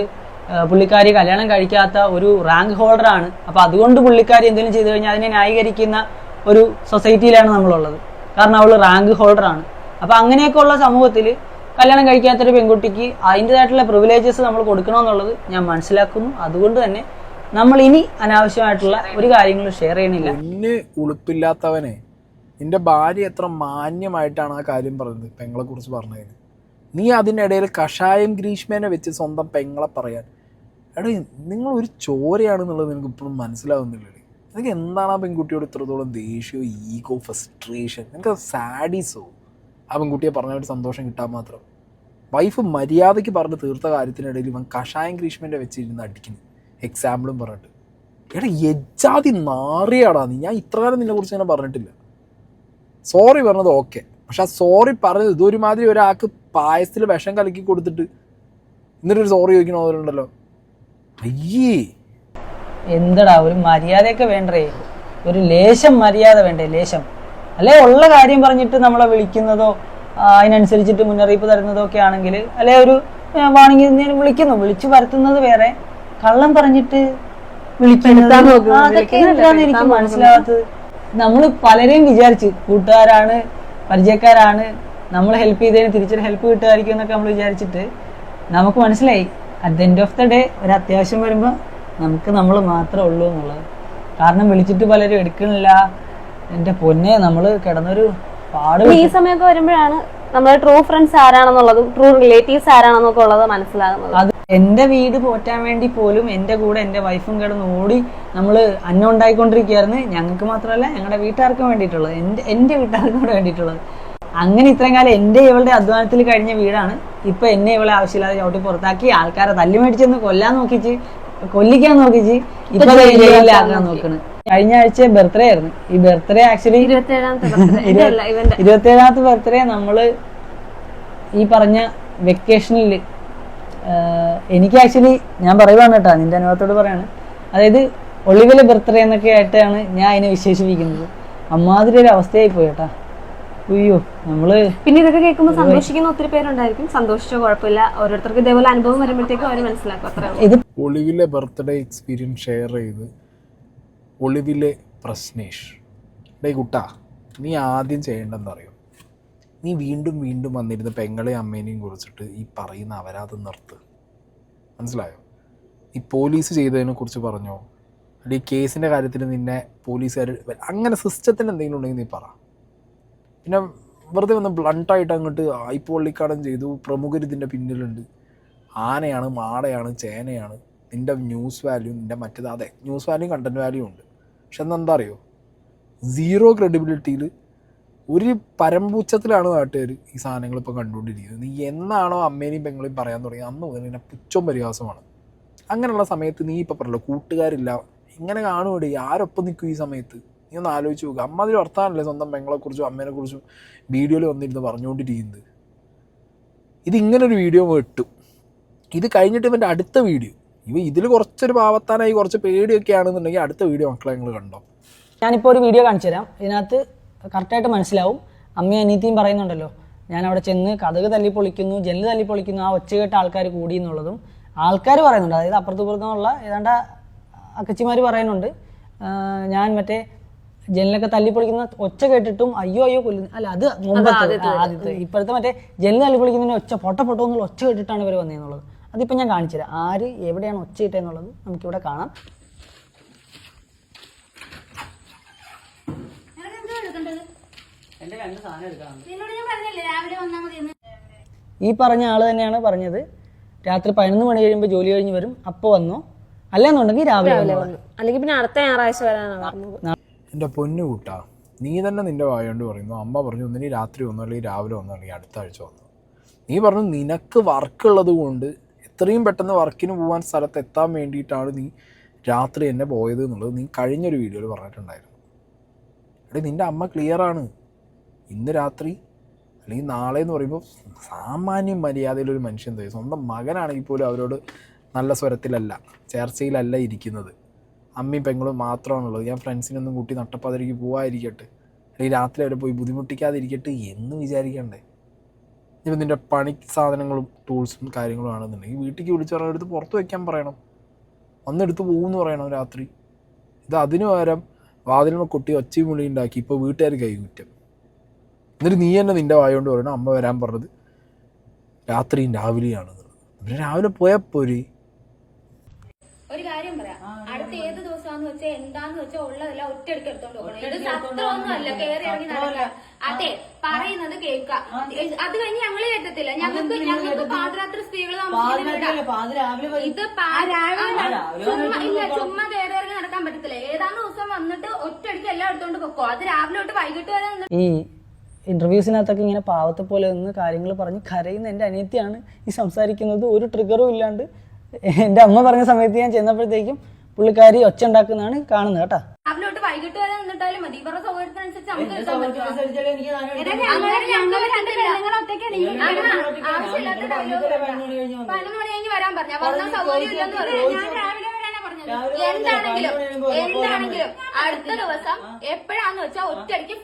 പുള്ളിക്കാരി കല്യാണം കഴിക്കാത്ത ഒരു റാങ്ക് ഹോൾഡറാണ് അപ്പോൾ അതുകൊണ്ട് പുള്ളിക്കാരി എന്തെങ്കിലും ചെയ്തു കഴിഞ്ഞാൽ അതിനെ ന്യായീകരിക്കുന്ന ഒരു സൊസൈറ്റിയിലാണ് നമ്മളുള്ളത്. കാരണം അവൾ റാങ്ക് ഹോൾഡറാണ് അപ്പോൾ അങ്ങനെയൊക്കെയുള്ള സമൂഹത്തിൽ കല്യാണം കഴിക്കാത്തൊരു പെൺകുട്ടിക്ക് അതിന്റെതായിട്ടുള്ള പ്രിവിലേജസ് നമ്മൾ കൊടുക്കണമെന്നുള്ളത് ഞാൻ മനസ്സിലാക്കുന്നു. അതുകൊണ്ട് തന്നെ നമ്മൾ ഇനി അനാവശ്യമായിട്ടുള്ള ഒരു കാര്യങ്ങളും ഷെയർ ചെയ്യണില്ല എന്നെ ഉളുപ്പില്ലാത്തവനെ നിന്റെ ഭാര്യ എത്ര മാന്യമായിട്ടാണ് ആ കാര്യം പറയുന്നത് പെങ്ങളെ കുറിച്ച് പറഞ്ഞത് നീ അതിനിടയിൽ കഷായം ഗ്രീഷ്മേനെ വെച്ച് സ്വന്തം പെങ്ങളെ പറയാൻ. എടാ നിങ്ങൾ ഒരു ചോരയാണെന്നുള്ളത് നിനക്ക് ഇപ്പോഴും മനസ്സിലാവുന്നില്ലേ നിനക്ക് എന്താണ് ആ പെൺകുട്ടിയോട് ഇത്രത്തോളം ദേഷ്യമോ ഈഗോ ഫ്രസ്ട്രേഷൻ നിനക്ക് സാഡീസോ ആ പെൺകുട്ടിയെ പറഞ്ഞ ഒരു സന്തോഷം കിട്ടാൻ മാത്രം. വൈഫ് മര്യാദയ്ക്ക് പറഞ്ഞ് തീർത്ത കാര്യത്തിനിടയിൽ ഇവൻ കഷായം ഗ്രീഷ്മേന്റെ വെച്ചിരുന്ന് അടിക്കുന്നു. എക്സാമ്പിളും പറഞ്ഞിട്ട്. എടാ യജാതി നാറിയാടാ നീ. ഞാൻ ഇത്ര കാലം നിന്നെ കുറിച്ച് അങ്ങനെ പറഞ്ഞിട്ടില്ല. സോറി പറഞ്ഞത് ഓക്കെ പക്ഷെ ആ സോറി പറഞ്ഞത് ഇതൊരുമാതിരി ഒരാൾക്ക് പായസത്തിൽ വിഷം കലക്കി കൊടുത്തിട്ട് എന്നിട്ടൊരു സോറി ചോദിക്കണ അയ്യേ. എന്തടാ ഒരു മര്യാദയൊക്കെ വേണ്ടേ? ഒരു ലേശം മര്യാദ വേണ്ടേ ലേശം? അല്ലെ ഉള്ള കാര്യം പറഞ്ഞിട്ട് നമ്മളെ വിളിക്കുന്നതോ അതിനനുസരിച്ചിട്ട് മുന്നറിയിപ്പ് തരുന്നതോ ഒക്കെ ആണെങ്കിൽ അല്ലെ ഒരു വാണിംഗ് വിളിക്കുന്നു. വിളിച്ചു വരുത്തുന്നത് വേറെ. കള്ളം പറഞ്ഞിട്ട് വിളിക്കുന്നത് അതൊക്കെ എന്താന്ന് എനിക്ക് മനസ്സിലാവാത്തത്? നമ്മൾ പലരെയും വിചാരിച്ച് കൂട്ടുകാരാണ് പരിചയക്കാരാണ് നമ്മൾ ഹെൽപ്പ് ചെയ്തതിന് തിരിച്ചൊരു ഹെൽപ്പ് കിട്ടുമായിരിക്കും എന്നൊക്കെ നമ്മൾ വിചാരിച്ചിട്ട് നമുക്ക് മനസ്സിലായി. At the end of the day ഒരു അത്യാവശ്യം വരുമ്പോൾ നമുക്ക് നമ്മൾ മാത്രമേ ഉള്ളൂ എന്നുള്ളത്. കാരണം വിളിച്ചിട്ട് പലരും എടുക്കണില്ല. എന്റെ പൊന്നെ നമ്മൾ കിടന്നൊരു പാട് ഈ സമയമൊക്കെ വരുമ്പോഴാണ് നമ്മുടെ ട്രൂ ഫ്രണ്ട്സ് ആരാണെന്നുള്ളതും ട്രൂ റിലേറ്റീവ്സ് ആരാണെന്നൊക്കെ ഉള്ളത് മനസ്സിലാകുന്നത്. അത് എന്റെ വീട് പോറ്റാൻ വേണ്ടി പോലും എന്റെ കൂടെ എന്റെ വൈഫും കിടന്ന് ഓടി നമ്മൾ അന്നം ഉണ്ടായിക്കൊണ്ടിരിക്കുകയായിരുന്നു. ഞങ്ങൾക്ക് മാത്രമല്ല ഞങ്ങളുടെ വീട്ടുകാർക്കും വേണ്ടിയിട്ടുള്ളത്. എന്റെ എന്റെ വീട്ടുകാർക്കും കൂടെ വേണ്ടിയിട്ടുള്ളത്. അങ്ങനെ ഇത്രയും കാലം എന്റെ ഇവളുടെ അധ്വാനത്തിൽ കഴിഞ്ഞ വീടാണ്. ഇപ്പൊ എന്നെ ഇവളെ ആവശ്യമില്ലാതെ ചവിട്ടി പുറത്താക്കി ആൾക്കാരെ തല്ലി മേടിച്ചെന്ന് കൊല്ലാൻ നോക്കിച്ച് കൊല്ലിക്കാൻ നോക്കിച്ച് ഇപ്പൊ ജയിലിലാക്കാൻ നോക്കണ് കഴിഞ്ഞ ആഴ്ച ബർത്ത്ഡേ ആയിരുന്നു. ഈ ബർത്ത്ഡേ ആക്ച്വലി ഇരുപത്തി ഏഴാമത്തെ birthday. ഇതല്ല ഇവന്റെ. ഇരുപത്തേഴാമത്തെ ബർത്ത്ഡേ നമ്മൾ ഈ പറഞ്ഞ വെക്കേഷനിൽ എനിക്ക് ആക്ച്വലി ഞാൻ പറയുവാണ് കേട്ടോ നിന്റെ അനുഭവത്തോട് പറയാണ്. അതായത് ഒളിവിലെ ബർത്ത്ഡേ എന്നൊക്കെ ആയിട്ടാണ് ഞാൻ അതിനെ വിശേഷിപ്പിക്കുന്നത്. അമ്മാതിരി ഒരു അവസ്ഥയായി പോയി കേട്ടാ. അയ്യോ നമ്മൾ പിന്നെ ഇതൊക്കെ കേൾക്കുമ്പോൾ സന്തോഷിക്കുന്ന ഒത്തിരി പേരുണ്ടായിരിക്കും. സന്തോഷിച്ചോ കുഴപ്പമില്ല. ഓരോരുത്തർക്ക് ഇതേപോലെ അനുഭവം വരുമ്പോഴത്തേക്കും അവർ മനസ്സിലാക്കും അത്രേ ഒളിവിലെ ബർത്ത്ഡേ എക്സ്പീരിയൻസ് ഷെയർ ചെയ്ത് ഒളിവിലെ പ്രശ്നേഷ്. ഡേ കുട്ടാ നീ ആദ്യം ചെയ്യേണ്ടതെന്ന് അറിയോ നീ വീണ്ടും വീണ്ടും വന്നിരുന്ന പെങ്ങളെയും അമ്മേനെയും കുറിച്ചിട്ട് ഈ പറയുന്ന അവരാത് നിർത്ത്. മനസ്സിലായോ? ഈ പോലീസ് ചെയ്തതിനെ കുറിച്ച് പറഞ്ഞോ? അല്ലെങ്കിൽ ഈ കേസിന്റെ കാര്യത്തിൽ നിന്നെ പോലീസുകാർ അങ്ങനെ സിസ്റ്റത്തിന് എന്തെങ്കിലും ഉണ്ടെങ്കിൽ നീ പറ. പിന്നെ വെറുതെ ഒന്ന് ബ്ലണ്ടായിട്ട് അങ്ങോട്ട് ആയിപ്പൊള്ളിക്കാടം ചെയ്തു. പ്രമുഖർ ഇതിന്റെ പിന്നിലുണ്ട്. ആനയാണ് മാടയാണ് ചേനയാണ്. നിന്റെ ന്യൂസ് വാല്യൂ നിന്റെ മറ്റേത് അതെ ന്യൂസ് വാല്യൂ കണ്ടന്റ് വാല്യൂ ഉണ്ട്. പക്ഷെ എന്താ അറിയോ സീറോ ക്രെഡിബിലിറ്റിയിൽ ഒരു പരമ്പൂച്ചത്തിലാണ് നാട്ടുകാർ ഈ സാധനങ്ങൾ ഇപ്പോൾ കണ്ടുകൊണ്ടിരിക്കുന്നത്. നീ എന്നാണോ അമ്മേനെയും പെങ്ങളെയും പറയാൻ തുടങ്ങി അന്ന് മുതൽ എന്നെ പുച്ഛം പരിഹാസമാണ്. അങ്ങനെയുള്ള സമയത്ത് നീ ഇപ്പോൾ പറഞ്ഞല്ലോ കൂട്ടുകാരില്ല. ഇങ്ങനെ കാണുകൂടി ആരൊപ്പം നിൽക്കും ഈ സമയത്ത്? നീ ഒന്ന് ആലോചിച്ച് നോക്കുക അമ്മ അതിൽ വർത്താനല്ലേ സ്വന്തം പെങ്ങളെക്കുറിച്ചും അമ്മേനെക്കുറിച്ചും വീഡിയോയിൽ വന്നിരുന്ന് പറഞ്ഞുകൊണ്ടിരിക്കുന്നത്. ഇതിങ്ങനൊരു വീഡിയോ വെട്ടു ഇത് കഴിഞ്ഞിട്ട് ഇവന്റെ അടുത്ത വീഡിയോ. ഇവ ഇതിൽ കുറച്ചൊരു പാവത്താനായി കുറച്ച് പേടിയൊക്കെ ആണെന്നുണ്ടെങ്കിൽ അടുത്ത വീഡിയോ മക്കളെ നിങ്ങൾ കണ്ടോ? ഞാനിപ്പോൾ ഒരു വീഡിയോ കാണിച്ചു തരാം. ഇതിനകത്ത് കറക്റ്റായിട്ട് മനസ്സിലാവും. അമ്മയും അനീത്തിയും പറയുന്നുണ്ടല്ലോ ഞാൻ അവിടെ ചെന്ന് കഥക് തല്ലി പൊളിക്കുന്നു ജനൽ തല്ലി പൊളിക്കുന്നു ആ ഒച്ച കേട്ട ആൾക്കാർ കൂടി എന്നുള്ളതും ആൾക്കാർ പറയുന്നുണ്ട്. അതായത് അപ്പുറത്തുപുറത്തുനിന്നുള്ള ഏതാണ്ട് അക്കച്ചിമാർ പറയുന്നുണ്ട്. ഞാൻ മറ്റേ ജനലൊക്കെ തല്ലി പൊളിക്കുന്ന ഒച്ച കേട്ടിട്ടും അയ്യോ അയ്യോ കൊല്ലുന്നു അല്ല അത് മുമ്പത്തെ ആദ്യത്തെ ഇപ്പോഴത്തെ മറ്റേ ജനൽ തല്ലി പൊളിക്കുന്നതിന് ഒച്ച പൊട്ട പൊട്ടോ എന്നുള്ള ഒച്ച കേട്ടിട്ടാണ് ഇവർ വന്നതെന്നുള്ളത് അതിപ്പോൾ ഞാൻ കാണിച്ചു തരാം ആര് എവിടെയാണ് ഒച്ച കിട്ടുന്നത് നമുക്കിവിടെ കാണാം. എന്റെ രണ്ട് സാധനം എടുക്കണം നിന്നോട് ഞാൻ പറഞ്ഞില്ലേ രാവിലെ വന്നാൽ ഈ പറഞ്ഞ ആൾ തന്നെയാണ് പറഞ്ഞത്. രാത്രി പതിനൊന്ന് മണി കഴിയുമ്പോൾ ജോലി കഴിഞ്ഞ് വരും. അപ്പോൾ വന്നു. അല്ലെന്നുണ്ടെങ്കിൽ രാവിലെ. അല്ലെങ്കിൽ പിന്നെ അടുത്ത ഞായറാഴ്ച വരാനാണ് എന്റെ പൊന്നു കൂട്ടാ നീ തന്നെ നിന്റെ വായോണ്ട് പറയുന്നു അമ്മ പറഞ്ഞു ഒന്നിനി രാത്രി വന്നു അല്ലെങ്കിൽ രാവിലെ വന്നു അല്ലെങ്കിൽ അടുത്ത ആഴ്ച വന്നു. നീ പറഞ്ഞു നിനക്ക് വർക്കുള്ളത് കൊണ്ട് എത്രയും പെട്ടെന്ന് വർക്കിന് പോകാൻ സ്ഥലത്ത് എത്താൻ വേണ്ടിയിട്ടാണ് നീ രാത്രി എന്നെ പോയത് എന്നുള്ളത് നീ കഴിഞ്ഞൊരു വീഡിയോയിൽ പറഞ്ഞിട്ടുണ്ടായിരുന്നു. എടേ നിന്റെ അമ്മ ക്ലിയറാണ് ഇന്ന് രാത്രി അല്ലെങ്കിൽ നാളെ എന്ന് പറയുമ്പോൾ സാമാന്യം മര്യാദയിലൊരു മനുഷ്യൻ തോന്നി സ്വന്തം മകനാണെങ്കിൽ പോലും അവരോട് നല്ല സ്വരത്തിലല്ല ചേർച്ചയിലല്ല ഇരിക്കുന്നത്. അമ്മയും പെങ്ങളും മാത്രമാണുള്ളത്. ഞാൻ ഫ്രണ്ട്സിനൊന്നും കൂട്ടി നട്ടപ്പാതിരിക്ക് പോകാതിരിക്കട്ടെ അല്ലെങ്കിൽ രാത്രി അവരെ പോയി ബുദ്ധിമുട്ടിക്കാതിരിക്കട്ടെ എന്ന് വിചാരിക്കണ്ടേ. ഇപ്പം നിന്റെ പണി സാധനങ്ങളും ടൂൾസും കാര്യങ്ങളും ആണെന്നുണ്ടെങ്കിൽ വീട്ടിലേക്ക് വിളിച്ച് പറഞ്ഞ എടുത്ത് പുറത്ത് വയ്ക്കാൻ പറയണം. വന്നെടുത്ത് പോകുമെന്ന് പറയണം രാത്രി. ഇത് അതിനു പകരം വാതിലിനെ കൊട്ടി ഒച്ചയും മുളി ഉണ്ടാക്കി ഇപ്പോൾ വീട്ടുകാർ കൈകുറ്റം. എന്നിട്ട് നീ തന്നെ നിന്റെ വായോണ്ട് പറയണം അമ്മ വരാൻ പറഞ്ഞത് രാത്രിയും രാവിലെയാണെന്നുള്ളത് പിന്നെ രാവിലെ പോയാൽ പോരെ ഒരു കാര്യം പറയാം അടുത്ത ഏത് ദിവസമാന്ന് വെച്ചാൽ എന്താന്ന് വെച്ചാൽ ഉള്ളതല്ല ഒറ്റയടിക്ക് എടുത്തോണ്ട് പോകണം. ഇത് സത്രമൊന്നും അല്ല കയറി ഇറങ്ങി നടക്കുക. അതെ പറയുന്നത് കേൾക്ക അത് കഴിഞ്ഞ് ഞങ്ങൾ കേട്ടത്തില്ല ഞങ്ങൾക്ക് ഞങ്ങൾക്ക് പാതിരാത്രി സ്ത്രീകൾ. ഇത് ചുമ്മാ ഇല്ല ചുമ്മാ കയറി ഇറങ്ങി നടക്കാൻ പറ്റത്തില്ല. ഏതാണ് ദിവസം വന്നിട്ട് ഒറ്റയടിക്ക് എല്ലാം എടുത്തോണ്ട് പൊക്കോ. അത് രാവിലെ തൊട്ട് വൈകിട്ട് വരെ ഈ ഇന്റർവ്യൂസിനകത്തൊക്കെ ഇങ്ങനെ പാവത്തെ പോലെ നിന്ന് കാര്യങ്ങൾ പറഞ്ഞ് കരയുന്ന എന്റെ അനിയത്തിയാണ് ഈ സംസാരിക്കുന്നത്. ഒരു ട്രിഗറും ഇല്ലാണ്ട് എന്റെ അമ്മ പറഞ്ഞ സമയത്ത് ഞാൻ ചെന്നപ്പോഴത്തേക്കും പുള്ളിക്കാരി ഒച്ച ഉണ്ടാക്കുന്നതാണ് കാണുന്നത് കേട്ടാ രാവിലെ തൊട്ട് വൈകിട്ട് വരെ നിന്നിട്ടാലും മതി ഇവരുടെ സൗകര്യത്തിനനുസരിച്ച് നമുക്ക് എടുക്കാൻ വേണ്ട. പതിനൊന്ന് മണി കഴിഞ്ഞ് വരാൻ പറഞ്ഞ വന്നാൽ സൗകര്യം ഇല്ലെന്ന് പറഞ്ഞു ഞാൻ രാവിലെ എന്താണെങ്കിലും എന്താണെങ്കിലും അടുത്ത ദിവസം എപ്പോഴാന്ന് വെച്ചാൽ ഒറ്റയടിക്ക്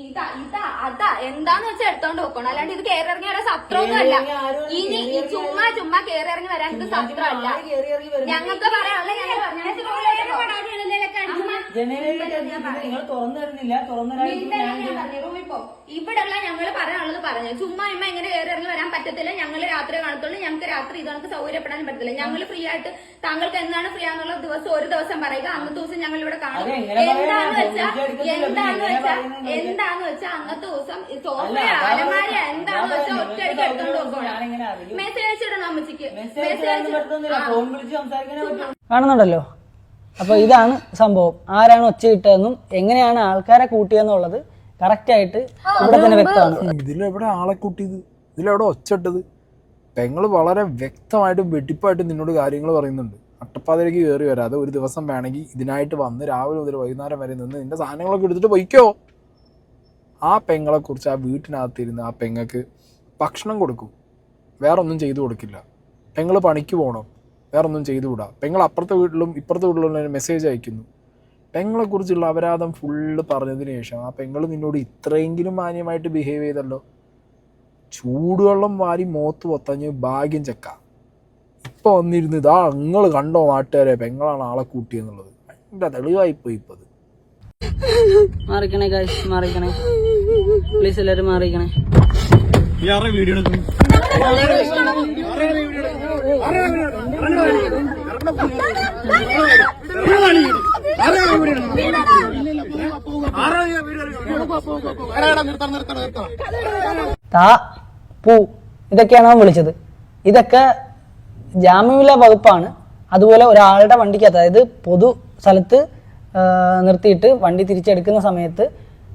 ഇതാ ഇതാ അതാ എന്താന്ന് വെച്ചാൽ എടുത്തോണ്ട് വെക്കണം അല്ലാണ്ട് ഇത് കയറി ഇറങ്ങി വരാൻ സത്രമൊന്നും അല്ല. ഇനി ഈ ചുമ്മാ ചുമ്മാ കയറി ഇറങ്ങി വരാൻ ഇത് സത്രമല്ല. ഞങ്ങൾക്ക് പറയാനുള്ള ഞങ്ങൾ നിങ്ങൾ തുറന്നു തരുന്നില്ല. തുറന്നു ഇവിടെയുള്ള ഞങ്ങൾ പറയാനുള്ളത് പറഞ്ഞു. ചുമ്മാ ഇമ്മ ഇങ്ങനെ കയറി ഇറങ്ങി വരാൻ പറ്റത്തില്ല. ഞങ്ങൾ രാത്രി കാണത്തുള്ളൂ. ഞങ്ങൾക്ക് രാത്രി ഇതാണ് സൗകര്യപ്പെടാൻ പറ്റത്തില്ല. ഞങ്ങൾ ഫ്രീ ആയിട്ട് താങ്കൾക്ക് എന്താണ് ഫ്രീ ആണെന്നുള്ള ദിവസം ഒരു ദിവസം പറയുക അന്നത്തെ ദിവസം ഞങ്ങൾ ഇവിടെ കാണും എന്താന്ന് വെച്ചാ എന്താന്ന് വെച്ചാ എന്താന്ന് വെച്ചാ അന്നത്തെ ദിവസം അലമാര എന്താന്ന് വെച്ചാൽ ഒറ്റയടിക്ക് എടുത്തോണ്ട് നോക്കണം മെസ്സേജ് അയച്ചിടണം അമ്മച്ചിക്ക്? മെസ്സേജ് കാണുന്നുണ്ടല്ലോ. അപ്പൊ ഇതാണ് സംഭവം. ആരാണ് ഒച്ചയിട്ടതെന്നും എങ്ങനെയാണ് ആൾക്കാരെ കൂട്ടിയെന്നുള്ളത് കറക്റ്റ് ആയിട്ട് ഇവിടെ തന്നെ വ്യക്തമാണ്. ഇതിലെവിടെ ആളെ കൂട്ടിയത്? ഇതിലെവിടെ ഒച്ചട്ടത്? പെങ്ങൾ വളരെ വ്യക്തമായിട്ടും വെട്ടിപ്പായിട്ടും നിന്നോട് കാര്യങ്ങൾ പറയുന്നുണ്ട്. അട്ടപ്പാതിലേക്ക് കയറി വരാതെ ഒരു ദിവസം വേണമെങ്കിൽ ഇതിനായിട്ട് വന്ന് രാവിലെ മുതൽ വൈകുന്നേരം വരെ നിന്ന് നിന്റെ സാധനങ്ങളൊക്കെ എടുത്തിട്ട് പൊയ്ക്കോ. ആ പെങ്ങളെ കുറിച്ച് ആ വീട്ടിനകത്തിരുന്ന് ആ പെങ്ങൾക്ക് ഭക്ഷണം കൊടുക്കും. വേറൊന്നും ചെയ്തു കൊടുക്കില്ല. പെങ്ങൾ പണിക്ക് പോകണം. വേറൊന്നും ചെയ്തു വിടാം. പെങ്ങൾ അപ്പുറത്തെ വീട്ടിലും ഇപ്പുറത്തെ വീട്ടിലും മെസ്സേജ് അയക്കുന്നു. പെങ്ങളെ കുറിച്ചുള്ള അപരാധം ഫുള്ള് പറഞ്ഞതിന് ശേഷം ആ പെങ്ങൾ നിന്നോട് ഇത്രയെങ്കിലും മാന്യമായിട്ട് ബിഹേവ് ചെയ്തല്ലോ. ചൂടുവെള്ളം വാരി മോത്ത് പൊത്തഞ്ഞ് ഭാഗ്യം ചെക്ക. ഇപ്പൊ വന്നിരുന്ന് ഇതാ നിങ്ങൾ കണ്ടോ നാട്ടുകാരെ? പെങ്ങളാണ് ആളെ കൂട്ടിയെന്നുള്ളത്? എന്റെ തെളിവായി പോയി ഇപ്പത് മാറിക്കണേ കാശ് മാറിക്കണേ. പ്ലീസ് എല്ലാരും മാറിക്കണേ. താ പൂ. ഇതൊക്കെയാണ് അവൻ വിളിച്ചത്. ഇതൊക്കെ ജാമ്യമില്ലാ വകുപ്പാണ്. അതുപോലെ ഒരാളുടെ വണ്ടിക്ക് അതായത് പൊതു സ്ഥലത്ത് നിർത്തിയിട്ട് വണ്ടി തിരിച്ചെടുക്കുന്ന സമയത്ത്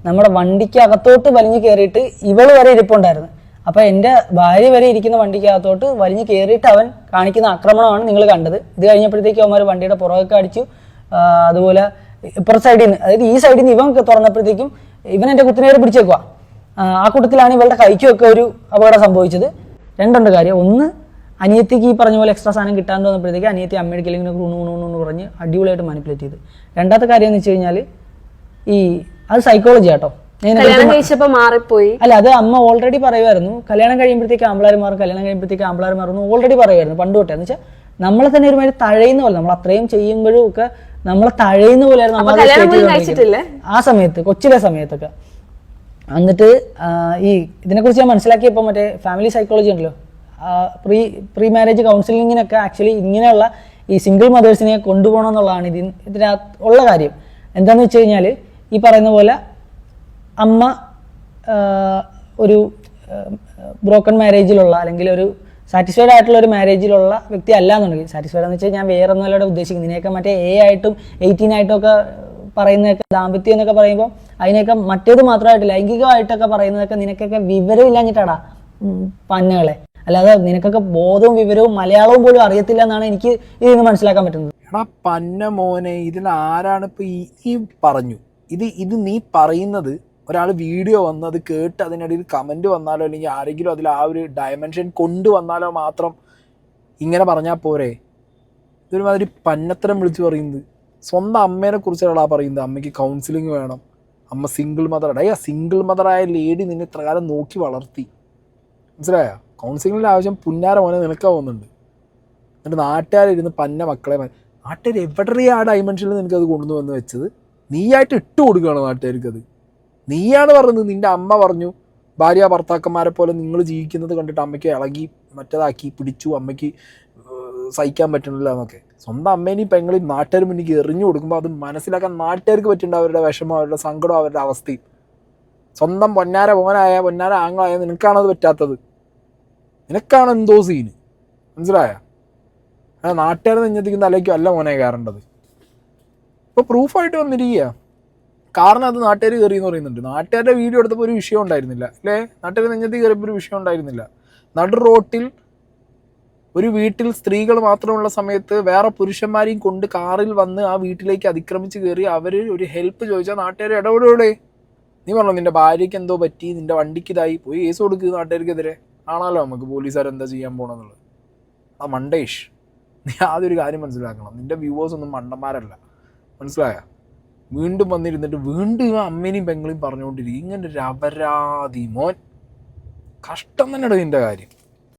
നമ്മുടെ വണ്ടിക്ക് അകത്തോട്ട് വലിഞ്ഞു കയറിയിട്ട് ഇവൾ വരെ ഇരിപ്പുണ്ടായിരുന്നു. അപ്പൊ എന്റെ ഭാര്യ വരെ ഇരിക്കുന്ന വണ്ടിക്കകത്തോട്ട് വലിഞ്ഞു കയറിയിട്ട് അവൻ കാണിക്കുന്ന ആക്രമണമാണ് നിങ്ങൾ കണ്ടത്. ഇത് കഴിഞ്ഞപ്പോഴത്തേക്ക് അവന്മാർ വണ്ടിയുടെ പുറകൊക്കെ അടിച്ചു. അതുപോലെ ഇപ്പുറത്തെ സൈഡിൽ നിന്ന് അതായത് ഈ സൈഡിൽ നിന്ന് ഇവൻ തുറന്നപ്പോഴത്തേക്കും ഇവൻ എന്റെ കുത്തിനേര് പിടിച്ചേക്കുക ആ കൂട്ടത്തിലാണ് ഇവളുടെ കൈക്കുമൊക്കെ ഒരു അപകടം സംഭവിച്ചത്. രണ്ടുണ്ട് കാര്യം. ഒന്ന് അനിയത്തിക്ക് ഈ പറഞ്ഞ പോലെ എക്സ്ട്രാ സാധനം കിട്ടാണ്ട് വന്നപ്പോഴത്തേക്ക് അനിയത്തി അമ്മയുടെ ഇങ്ങനെ ഊണു എന്ന് പറഞ്ഞ് അടിപൊളിയായിട്ട് മാനിപ്പുലേറ്റ് ചെയ്ത്. രണ്ടാമത്തെ കാര്യം എന്ന് വെച്ച് കഴിഞ്ഞാൽ ഈ അത് സൈക്കോളജി ആട്ടോ. മാറിപ്പോയി. അല്ല അത് അമ്മ ഓൾറെഡി പറയുമായിരുന്നു. കല്യാണം കഴിയുമ്പോഴത്തേക്ക് ആമ്പിളാർ മാറും കല്യാണം കഴിയുമ്പോഴത്തേക്ക് ആമ്പിളാർ മാറുന്നു ഓൾറെഡി പറയുമായിരുന്നു പണ്ട് തൊട്ടേ. എന്ന് വെച്ചാൽ നമ്മളെ തന്നെ ഒരുമാതിരി തഴയുന്ന പോലെ നമ്മൾ അത്രയും ചെയ്യുമ്പോഴും ഒക്കെ നമ്മളെ തഴയുന്ന പോലെയായിരുന്നു? ആ സമയത്ത് കൊച്ചിലെ സമയത്തൊക്കെ. എന്നിട്ട് ഈ ഇതിനെക്കുറിച്ച് ഞാൻ മനസ്സിലാക്കിയപ്പോൾ മറ്റേ ഫാമിലി സൈക്കോളജി ഉണ്ടല്ലോ. പ്രീ പ്രീ മാരേജ് കൗൺസിലിങ്ങിനൊക്കെ ആക്ച്വലി ഇങ്ങനെയുള്ള ഈ സിംഗിൾ മദേഴ്സിനെ കൊണ്ടുപോകണം എന്നുള്ളതാണ് ഇതിന് ഇതിനകത്ത് ഉള്ള കാര്യം. എന്താണെന്ന് വെച്ച് കഴിഞ്ഞാൽ ഈ പറയുന്ന പോലെ അമ്മ ഒരു ബ്രോക്കൺ മാരേജിലുള്ള അല്ലെങ്കിൽ ഒരു സാറ്റിസ്ഫൈഡ് ആയിട്ടുള്ള ഒരു മാരേജിലുള്ള വ്യക്തി അല്ല എന്നുണ്ടെങ്കിൽ സാറ്റിസ്ഫൈഡ് എന്ന് വെച്ചാൽ ഞാൻ വേറെ ഒന്നുമല്ല ഉദ്ദേശിക്കുന്നത് ഇതിനെയൊക്കെ മറ്റേ എ ആയിട്ടും എയ്റ്റീൻ ആയിട്ടും ഒക്കെ പറയുന്നതൊക്കെ ദാമ്പത്യം എന്നൊക്കെ പറയുമ്പോൾ അതിനെയൊക്കെ മറ്റേത് മാത്രമായിട്ട് ലൈംഗികമായിട്ടൊക്കെ പറയുന്നതൊക്കെ നിനക്കൊക്കെ വിവരം ഇല്ലാഞ്ഞിട്ടാടാ ഉം, പന്നകളെ. അല്ലാതെ നിനക്കൊക്കെ ബോധവും വിവരവും മലയാളവും പോലും അറിയത്തില്ല എന്നാണ് എനിക്ക് ഇതിൽ നിന്ന് മനസ്സിലാക്കാൻ പറ്റുന്നത്. എടാ പന്ന മോനെ ഇതിൽ ആരാണ് ഇപ്പൊ ഈ പറഞ്ഞു? ഇത് ഇത് നീ പറയുന്നത് ഒരാൾ വീഡിയോ വന്ന് അത് കേട്ട് അതിനിടയിൽ കമന്റ് വന്നാലോ അല്ലെങ്കിൽ ആരെങ്കിലും അതിൽ ആ ഒരു ഡയമെൻഷൻ കൊണ്ടുവന്നാലോ മാത്രം ഇങ്ങനെ പറഞ്ഞാൽ പോരെ? ഇതൊരുമാതിരി പന്നത്തരം വിളിച്ചു പറയുന്നത്. സ്വന്തം അമ്മേനെ കുറിച്ചാണ് പറയുന്നത്. അമ്മയ്ക്ക് കൗൺസിലിംഗ് വേണം. അമ്മ സിംഗിൾ മദർ അടയ സിംഗിൾ മദറായ ലേഡി നിന്നെ ഇത്ര കാലം നോക്കി വളർത്തി. മനസ്സിലായോ? കൗൺസിലിങ്ങിന്റെ ആവശ്യം പുന്നാര മോനെ നിനക്കാവുന്നുണ്ട് എന്നിട്ട് നാട്ടുകാരിരുന്ന് പന്ന മക്കളെ നാട്ടുകാർ എവിടെ ആ ഡൈമെൻഷനിൽ നിനക്കത് കൊണ്ടുവന്ന് വെച്ചത്? നീയായിട്ട് ഇട്ട് കൊടുക്കുകയാണ് നാട്ടുകാർക്ക് അത് നീയാണ് പറഞ്ഞത് നിന്റെ അമ്മ പറഞ്ഞു ഭാര്യ ഭർത്താക്കന്മാരെ പോലെ നിങ്ങൾ ജീവിക്കുന്നത് കണ്ടിട്ട് അമ്മയ്ക്ക് ഇളകി മറ്റേതാക്കി പിടിച്ചു അമ്മയ്ക്ക് സഹിക്കാൻ പറ്റണില്ല എന്നൊക്കെ. സ്വന്തം അമ്മേനെയും പെങ്ങളെയും നാട്ടുകാർ മുന്നിൽ എറിഞ്ഞു കൊടുക്കുമ്പോൾ അത് മനസ്സിലാക്കാൻ നാട്ടുകാർക്ക് പറ്റുന്നുണ്ട് അവരുടെ വിഷമം അവരുടെ സങ്കടം അവരുടെ അവസ്ഥയും. സ്വന്തം പൊന്നാര മോനായ പൊന്നാര ആങ്ങളായ നിനക്കാണത് പറ്റാത്തത്. നിനക്കാണ് എന്തോ സീന് മനസ്സിലായ? ആ നാട്ടുകാർ നെഞ്ഞത്തിക്കുന്ന തലയ്ക്കും അല്ല മോനെ കയറേണ്ടത്. ഇപ്പോൾ പ്രൂഫായിട്ട് വന്നിരിക്കുക കാരണം അത് നാട്ടുകാർ കയറി എന്ന് പറയുന്നുണ്ട്. നാട്ടുകാരുടെ വീഡിയോ എടുത്തപ്പോൾ ഒരു വിഷയം ഉണ്ടായിരുന്നില്ല അല്ലേ? നാട്ടുകാർ നെഞ്ഞത്തി കയറിയപ്പോൾ ഒരു വിഷയം ഉണ്ടായിരുന്നില്ല. നടു റോട്ടിൽ ഒരു വീട്ടിൽ സ്ത്രീകൾ മാത്രമുള്ള സമയത്ത് വേറെ പുരുഷന്മാരെയും കൊണ്ട് കാറിൽ വന്ന് ആ വീട്ടിലേക്ക് അതിക്രമിച്ച് കയറി അവർ ഒരു ഹെൽപ്പ് ചോദിച്ചാൽ നാട്ടുകാർ ഇടപെടൂടെ നീ പറഞ്ഞു നിന്റെ ഭാര്യയ്ക്ക് എന്തോ പറ്റി? നിന്റെ വണ്ടിക്ക് ഇതായി. പോയി കേസ് കൊടുക്കുക നാട്ടുകാർക്കെതിരെ. ആണല്ലോ നമുക്ക് പോലീസുകാർ എന്താ ചെയ്യാൻ പോകണമെന്നുള്ളത് ആ മണ്ടേഷ് നീ ആദ്യം ഒരു കാര്യം മനസ്സിലാക്കണം. നിന്റെ വ്യൂവേഴ്സ് ഒന്നും മണ്ടന്മാരല്ല. മനസ്സിലായ? വീണ്ടും വന്നിരുന്നിട്ട് വീണ്ടും ആ അമ്മേനെയും പെങ്ങളെയും പറഞ്ഞുകൊണ്ടിരിക്കും. ഇങ്ങനെ ഒരു അപരാധി മോൻ. കഷ്ടം തന്നെയാണ് ഇതിന്റെ കാര്യം.